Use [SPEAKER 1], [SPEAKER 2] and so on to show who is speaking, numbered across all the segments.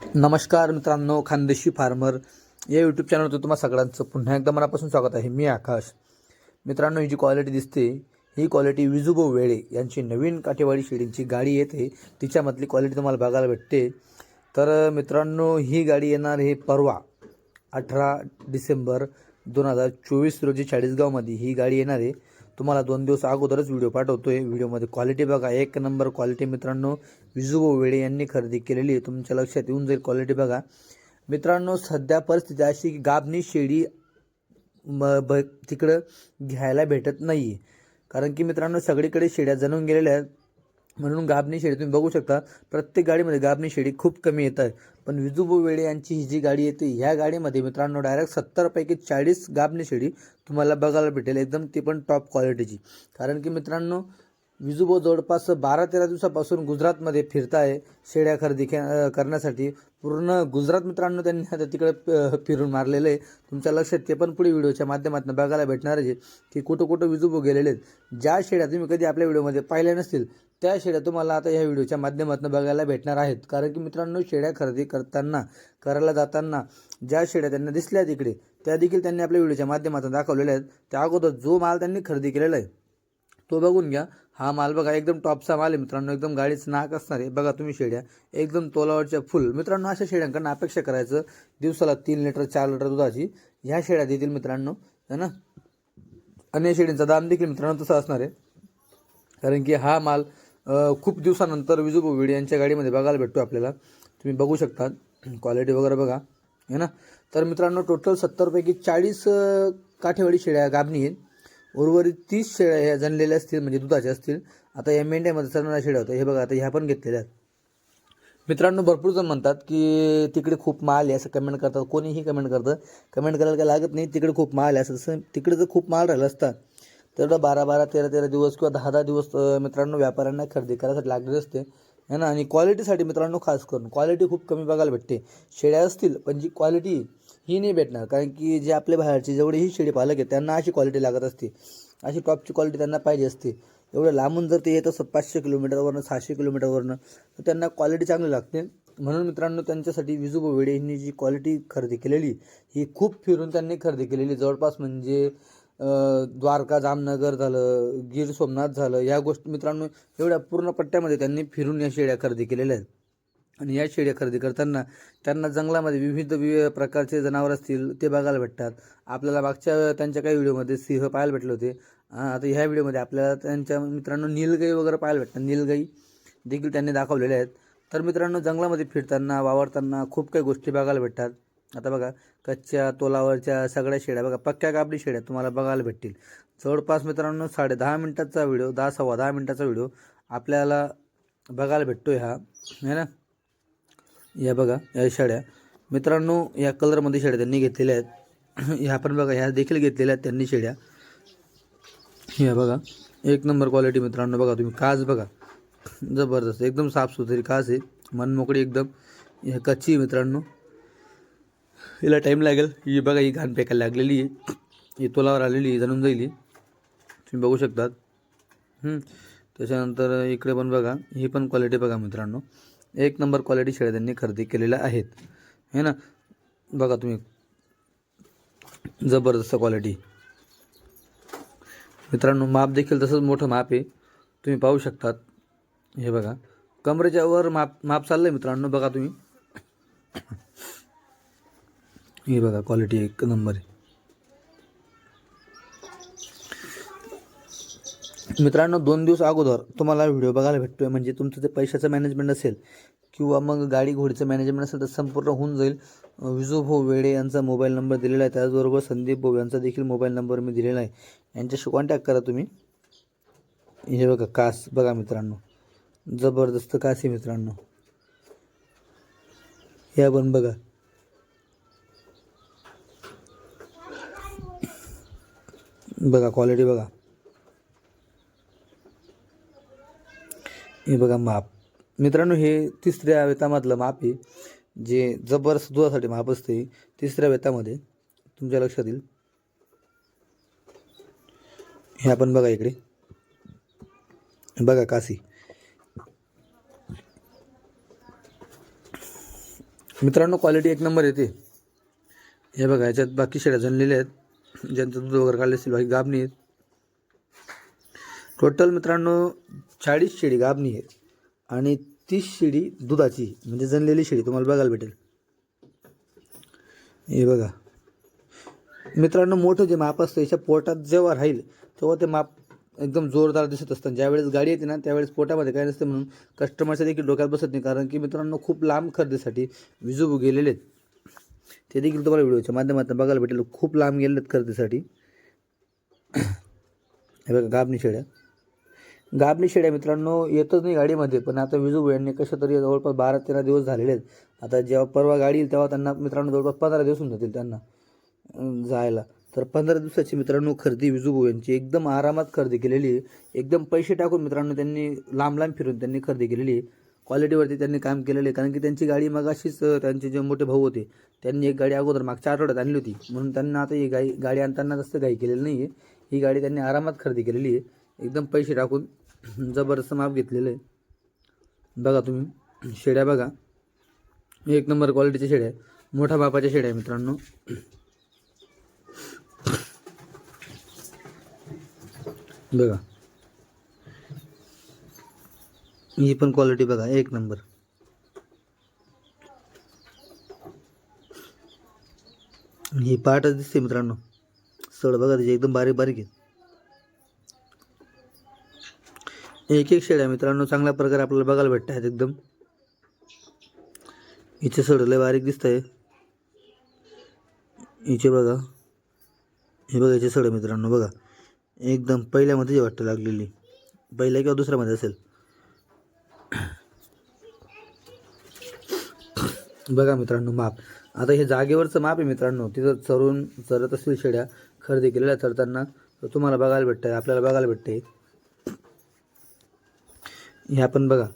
[SPEAKER 1] नमस्कार मित्रांनो खानदेशी फार्मर. या यूट्यूब चॅनलवर तुम्हाला सगळ्यांचं पुन्हा एकदा मनापासून स्वागत आहे. मी आकाश. मित्रांनो ही जी क्वालिटी दिसते ही क्वालिटी विजुबो वेळे यांची नवीन काठेवाडी शेडींची गाडी येते. तिच्यामधली क्वालिटी तुम्हाला बघायला भेटते. तर मित्रांनो ही गाडी येणार हे परवा अठरा डिसेंबर दोन हजार चोवीस रोजी चाळीसगावमध्ये. ही गाडी येणार आहे. तुम्हाला दोन दिवस अगोदरच व्हिडिओ पाठवतोय. व्हिडिओमध्ये क्वालिटी बघा. एक नंबर क्वालिटी मित्रांनो विजुबो वेळे यांनी खरेदी केलेली आहे. तुमच्या लक्षात येऊन जाईल क्वालिटी बघा. मित्रांनो सध्या परिस्थिती अशी की गाभणी शेळी म ब तिकडं घ्यायला भेटत नाही आहे कारण की मित्रांनो सगळीकडे शेड्या जणून गेलेल्या आहेत. म्हणून गाबणी शेळी तुम्ही बघू शकता. प्रत्येक गाडीमध्ये गाबणी शेळी खूप कमी येत आहे पण विजुबो वेळे यांची ही जी गाडी येते ह्या गाडीमध्ये मित्रांनो डायरेक्ट सत्तरपैकी चाळीस गाबणी शेळी तुम्हाला बघायला भेटेल. एकदम ती पण टॉप क्वालिटीची कारण की मित्रांनो विजुबो जवळपास बारा तेरा दिवसापासून गुजरातमध्ये फिरताय शेळ्या खरेदी करण्यासाठी. पूर्ण गुजरात मित्रांनो त्यांनी आता तिकडे प- फिरून मारलेलं आहे तुमच्या लक्षात ते पण पुढे व्हिडिओच्या माध्यमातून बघायला भेटणार आहे की कुठं कुठं विजुबो गेलेले आहेत. ज्या शेळ्या तुम्ही कधी आपल्या व्हिडिओमध्ये पाहिल्या नसतील त्या शेळ्या तुम्हाला आता ह्या व्हिडिओच्या माध्यमातून बघायला भेटणार आहेत. कारण की मित्रांनो शेळ्या खरेदी करताना करायला जाताना ज्या शेळ्या त्यांना दिसल्या तिकडे त्या देखील त्यांनी आपल्या व्हिडिओच्या माध्यमातून दाखवलेल्या आहेत. त्या अगोदर जो माल त्यांनी खरेदी केलेला आहे तो बघून घ्या. हा माल बघा एकदम टॉपचा माल आहे मित्रांनो एकदम गाडीचं नाक असणार आहे. बघा तुम्ही शेड्या एकदम तोलावरच्या फुल. मित्रांनो अशा शेड्यांकडनं अपेक्षा करायचं दिवसाला तीन लिटर चार लिटर दुधाची. ह्या शेड्या देतील मित्रांनो है ना? अन्य या शेळींचा दाम देखील मित्रांनो तसा असणार आहे. कारण की हा माल खूप दिवसानंतर विजू यांच्या गाडीमध्ये बघायला भेटतो आपल्याला. तुम्ही बघू शकता क्वालिटी वगैरे बघा है ना? तर मित्रांनो टोटल सत्तरपैकी चाळीस काठेवाडी शेळ्या गाबणी आहेत. उर्वरित तीस शेळ्या ह्या जनलेल्या असतील म्हणजे दुधाच्या असतील. आता या मेंढ्यामध्ये चरणाऱ्या शेळ्या होत्या. हे बघा आता ह्या पण घेतलेल्या आहेत. मित्रांनो भरपूर जण म्हणतात की तिकडे खूप माल आहे असं कमेंट करतात. कोणीही कमेंट करतं. कमेंट करायला काय लागत नाही तिकडे खूप माल आहे. असं तसं तिकडे जर खूप माल राहिला असता तर बारा बारा तेरा तेरा दिवस किंवा दहा दहा दिवस मित्रांनो व्यापाऱ्यांना खरेदी करायसाठी लागले असते. है ना? आणि क्वालिटीसाठी मित्रांनो खास करून क्वालिटी खूप कमी बघायला भेटते. शेळ्या असतील पण जी क्वालिटी ही नाही भेटणार. कारण की जे आपल्या बाहेरचे जेवढेही शेळी पालक आहेत त्यांना अशी क्वालिटी लागत असते. अशी टॉपची क्वालिटी त्यांना पाहिजे असते. एवढं लांबून जर ते येत असं पाचशे किलोमीटरवरनं सहाशे किलोमीटरवरनं तर त्यांना क्वालिटी चांगली लागते. म्हणून मित्रांनो त्यांच्यासाठी विजुबो वेडे यांनी जी क्वालिटी खरेदी केलेली ही खूप फिरून त्यांनी खरेदी केलेली. जवळपास म्हणजे द्वारका जामनगर झालं गीर सोमनाथ झालं या गोष्टी मित्रांनो एवढ्या पूर्ण पट्ट्यामध्ये त्यांनी फिरून या शेळ्या खरेदी केलेल्या आहेत. आणि या शेळ्या खरेदी करताना त्यांना जंगलामध्ये विविध विविध प्रकारचे जनावर असतील ते बघायला भेटतात. आपल्याला मागच्या त्यांच्या काही व्हिडिओमध्ये सिंह पाहायला भेटले होते. आता ह्या व्हिडिओमध्ये आपल्याला त्यांच्या मित्रांनो नीलगाई वगैरे पाहायला भेटतात. नीलगाई देखील त्यांनी दाखवलेल्या आहेत. तर मित्रांनो जंगलामध्ये फिरताना वावरताना खूप काही गोष्टी बघायला भेटतात. आता बघा कच्च्या तोलावरच्या सगळ्या शेळ्या बघा पक्क्या कापडी शेळ्या तुम्हाला बघायला भेटतील. जवळपास मित्रांनो साडे दहा मिनटाचा व्हिडिओ दहा सव्वा दहा मिनटाचा व्हिडिओ आपल्याला बघायला भेटतो हा. है ना? या बघा या शाळ्या मित्रांनो या कलरमध्ये शेळ्या त्यांनी घेतलेल्या आहेत. ह्या पण बघा ह्या देखील घेतलेल्या आहेत त्यांनी शेड्या. ह्या बघा एक नंबर क्वालिटी मित्रांनो बघा तुम्ही काच बघा. जबरदस्त एकदम साफसुथरी काच आहे. मनमोकळी एकदम. हे कच्ची आहे मित्रांनो. हिला टाईम लागेल. ही बघा ही घाण फेकायला लागलेली आहे. ही तोलावर आलेली आहे जाणून जाईल तुम्ही बघू शकतात. त्याच्यानंतर इकडे पण बघा ही पण क्वालिटी बघा मित्रांनो. एक नंबर क्वालिटी शेळ्या त्यांनी खरेदी केलेल्या आहेत. है ना? बघा तुम्ही. जबरदस्त क्वालिटी मित्रांनो माप देखील तसंच मोठं माप आहे. तुम्ही पाहू शकतात. हे बघा. कमरेच्या वर माप माप चाललं आहे मित्रांनो. बघा तुम्ही. हे बघा क्वालिटी एक नंबर आहे. मित्रांनो दोन दिवस अगोदर तुम्हाला व्हिडिओ बघायला भेटतोय. म्हणजे तुमचं ते पैशाचं मॅनेजमेंट असेल किंवा मग गाडी घोडीचं मॅनेजमेंट असेल तर संपूर्ण होऊन जाईल. विजू भाऊ वेडे यांचा मोबाईल नंबर दिलेला आहे. त्याचबरोबर संदीप भाऊ यांचा देखील मोबाईल नंबर मी दिलेला आहे. यांच्याशी कॉन्टॅक्ट करा तुम्ही. हे बघा कास. बघा मित्रांनो. जबरदस्त कास आहे मित्रांनो. या पण बघा. बघा क्वालिटी बघा. हे बघा माप. मित्रांनो हे तिसऱ्या वेतामधलं माप आहे जे जबरदस्त दुधासाठी माप असते. तिसऱ्या वेतामध्ये तुमच्या लक्षात येईल. हे आपण बघा इकडे. बघा काशी मित्रांनो क्वालिटी एक नंबर येते. हे बघा याच्यात बाकी शेड्या जनलेल्या आहेत. ज्यांचं दूध वगैरे काढले असतील बाकी गाबणी आहेत. टोटल मित्रांनो चाळीस शेळी गाभणी आहेत आणि तीस शेळी दुधाची म्हणजे जनलेली शेळी तुम्हाला बघायला भेटेल. हे बघा. मित्रांनो मोठं जे माप असतं याच्या पोटात जेव्हा राहील तेव्हा ते माप एकदम जोरदार दिसत असतं. ज्यावेळेस गाडी येते ना त्यावेळेस पोटामध्ये काय नसतं म्हणून कस्टमरच्या देखील डोक्यात बसत नाही. कारण की मित्रांनो खूप लांब खरेदीसाठी विजू गेलेले आहेत. ते देखील तुम्हाला व्हिडिओच्या माध्यमातून बघायला भेटेल. खूप लांब गेलेले आहेत खरेदीसाठी. हे बघा गाबणी शेळ्या गाबणी शेड्या मित्रांनो येतच नाही गाडीमध्ये पण आता विजू यांनी कशा तरी जवळपास बारा तेरा दिवस झालेले आहेत. आता जेव्हा परवा गाडी येईल तेव्हा त्यांना मित्रांनो जवळपास पंधरा दिवस होऊन जातील त्यांना जायला. तर पंधरा दिवसाची मित्रांनो खरेदी विजूभाऊ यांची एकदम आरामात खरेदी केलेली आहे एकदम पैसे टाकून मित्रांनो त्यांनी लांब लांब फिरून त्यांनी खरेदी केलेली आहे क्वालिटीवरती त्यांनी काम केलेलं आहे कारण की त्यांची गाडी मग अशीच त्यांचे जे मोठे भाऊ होते त्यांनी एक गाडी अगोदर मागच्या आठवड्यात आणली होती. म्हणून त्यांना आता ही गाई गाडी आणताना जास्त घाई केलेली नाही आहे ही गाडी त्यांनी आरामात खरेदी केलेली आहे. एकदम पैसे टाकून जबरदस्त माप घेतलेलं आहे. बघा तुम्ही शेड्या बघा. एक नंबर क्वालिटीच्या शेड्या आहे. मोठ्या मापाच्या शेड्या आहे मित्रांनो. बघा. ही पण क्वालिटी बघा एक नंबर. ही पाटच दिसते मित्रांनो. सड बघा त्याची एकदम बारीक बारीक आहे. एक एक शेड्या मित्रांनो चांगल्या प्रकारे आपल्याला बघायला भेटत आहेत एकदम. हिचे सड लय बारीक दिसत आहे हिचे बघा. हे बघा याचे सड मित्रांनो बघा. एकदम पहिल्यामध्ये वाटतं लागलेली. पहिल्या किंवा दुसऱ्यामध्ये असेल. बघा मित्रांनो माप. आता हे जागेवरचं माप आहे मित्रांनो. तिथं चरून चरत असतील शेड्या खरेदी केलेल्या चरताना तर तुम्हाला बघायला भेटतं आपल्याला बघायला भेटते ह्या पण बघा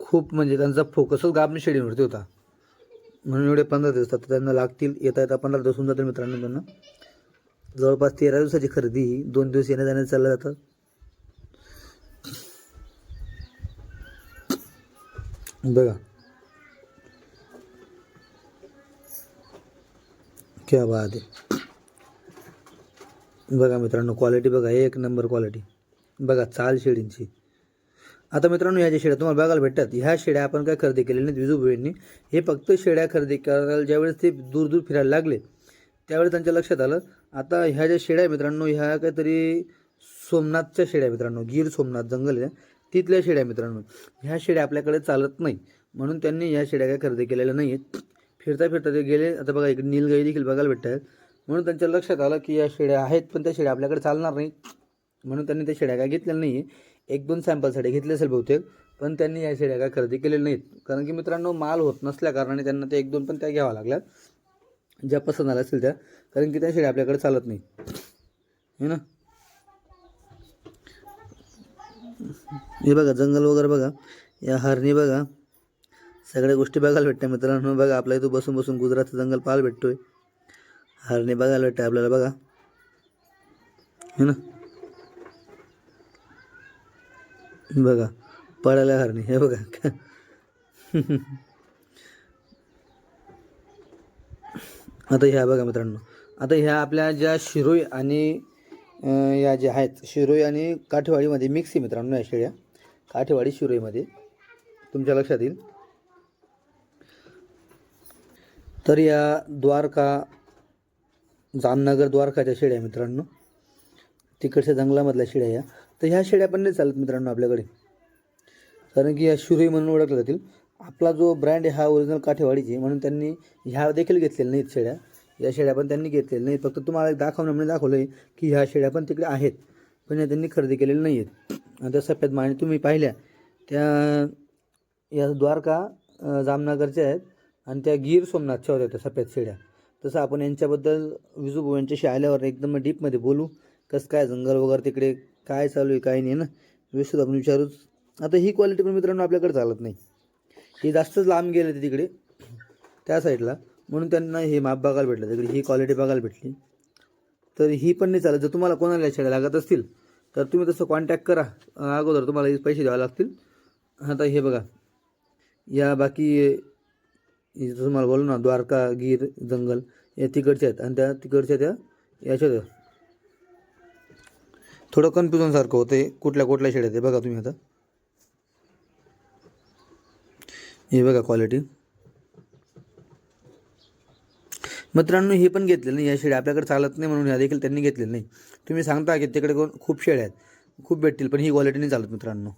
[SPEAKER 1] खूप म्हणजे त्यांचा फोकसच गाबणी शेडीवरती होता. म्हणून एवढे पंधरा दिवस तर त्यांना लागतील येता येता पंधरा दिवस होऊन जातील मित्रांनो त्यांना जवळपास तेरा दिवसाची खरेदी ही दोन दिवस येण्या जाण्यात चाललं जातं बघा. क्या बात आहे. बघा मित्रांनो क्वालिटी बघा एक नंबर क्वालिटी बघा चाल शेडींची. आता मित्रांनो ह्या ज्या शेड्या तुम्हाला बघायला भेटतात ह्या शेड्या आपण काय खरेदी केलेल्या नाहीत विजूभाईंनी हे फक्त शेड्या खरेदी करायला ज्यावेळेस ते दूर दूर फिरायला लागले त्यावेळेस त्यांच्या लक्षात आलं. आता ह्या ज्या शेड्या मित्रांनो ह्या काहीतरी सोमनाथच्या शेड्या मित्रांनो गीर सोमनाथ जंगल आहे. तिथल्या शेड्या मित्रांनो. ह्या शेड्या आपल्याकडे चालत नाही. म्हणून त्यांनी ह्या शेड्या काय खरेदी केलेल्या नाही आहेत फिरता फिरता ते गेले. आता बघा इकडे नीलगाई देखील बघायला भेटत आहेत म्हणून त्यांच्या लक्षात आलं की या शेड्या आहेत पण त्या शेड्या आपल्याकडे चालणार नाही म्हणून त्यांनी त्या शेड्या काय घेतलेल्या नाही आहे एक दोन सॅम्पलसाठी घेतले असेल बहुतेक पण त्यांनी या शेड्या काय खरेदी केलेल्या नाहीत. कारण की मित्रांनो माल होत नसल्या कारणाने त्यांना ते एक दोन पण त्या घ्याव्या लागल्यात ज्या पसंत आल्या असतील त्या. कारण की त्या शेड्या आपल्याकडे चालत नाही है ना? हे बघा जंगल वगैरे बघा. या हरणी बघा. सगळ्या गोष्टी बघायला भेटत्या मित्रांनो. बघा आपल्या इथं बसून बसून गुजरातचं जंगल पाहायला भेटतोय. हरणी बघायला भेटतं आपल्याला बघा. है ना? बघा पळायला हरणे हे बघा. आता ह्या बघा मित्रांनो. आता ह्या आपल्या ज्या शिरोई आणि या ज्या आहेत शिरोई आणि काठेवाडीमध्ये मिक्स आहे मित्रांनो या शेळ्या. काठेवाडी शिरोईमध्ये. तुमच्या लक्षात येईल. तर या द्वारका जामनगर द्वारकाच्या शेळ्या मित्रांनो. तिकडच्या जंगलामधल्या शेळ्या या. तर ह्या शेळ्या पण नाही चालत मित्रांनो आपल्याकडे. कारण की या शुरई म्हणून ओळखल्या जातील. आपला जो ब्रँड आहे हा ओरिजिनल काठेवाडीची म्हणून त्यांनी ह्या देखील घेतलेल्या नाहीत शेळ्या. या शेळ्या पण त्यांनी घेतलेल्या नाहीत. फक्त तुम्हाला दाखवणं म्हणजे दाखवण्यामध्ये दाखवलं आहे की ह्या शेळ्या पण तिकडे आहेत. पण या त्यांनी खरेदी केलेल्या नाही आहेत आणि त्या सफेद माने तुम्ही पाहिल्या. त्या या द्वारका जामनगरच्या आहेत. आणि त्या गीर सोमनाथच्या होत्या त्या सफेद शेळ्या. तसं आपण यांच्याबद्दल विजू यांच्याशी आल्यावर एकदम डीपमध्ये बोलू. कसं काय जंगल वगैरे तिकडे काय चालू आहे काय नाही ना? व्यवस्थित आपण विचारूच आता ही क्वालिटी पण मित्रांनो आपल्याकडे चालत नाही. हे जास्तच लांब गेले ते तिकडे त्या साईडला म्हणून त्यांना हे माप बघायला भेटलं. तिकडे ही क्वालिटी बघायला भेटली. तर ही पण नाही चालत. जर तुम्हाला कोणाला शेळ्या लागत असतील तर तुम्ही तसं कॉन्टॅक्ट करा. अगोदर तुम्हाला हे पैसे द्यावे लागतील. आता हे बघा. या बाकी तुम्हाला जसं मला बोललो ना द्वारका गीर जंगल या तिकडच्या आहेत. आणि त्या तिकडच्या त्या याच्या थोडं कन्फ्युजनसारखं होते होतं कुठल्या कुठल्या शेड आहेत ते बघा तुम्ही आता. हे बघा क्वालिटी मित्रांनो हे पण घेतलेलं नाही. या शेळ्या आपल्याकडे चालत नाही म्हणून ह्या देखील त्यांनी घेतलेलं नाही. तुम्ही सांगता की तिकडे कोण खूप शेळ्या आहेत. खूप भेटतील पण ही क्वालिटी नाही चालत मित्रांनो.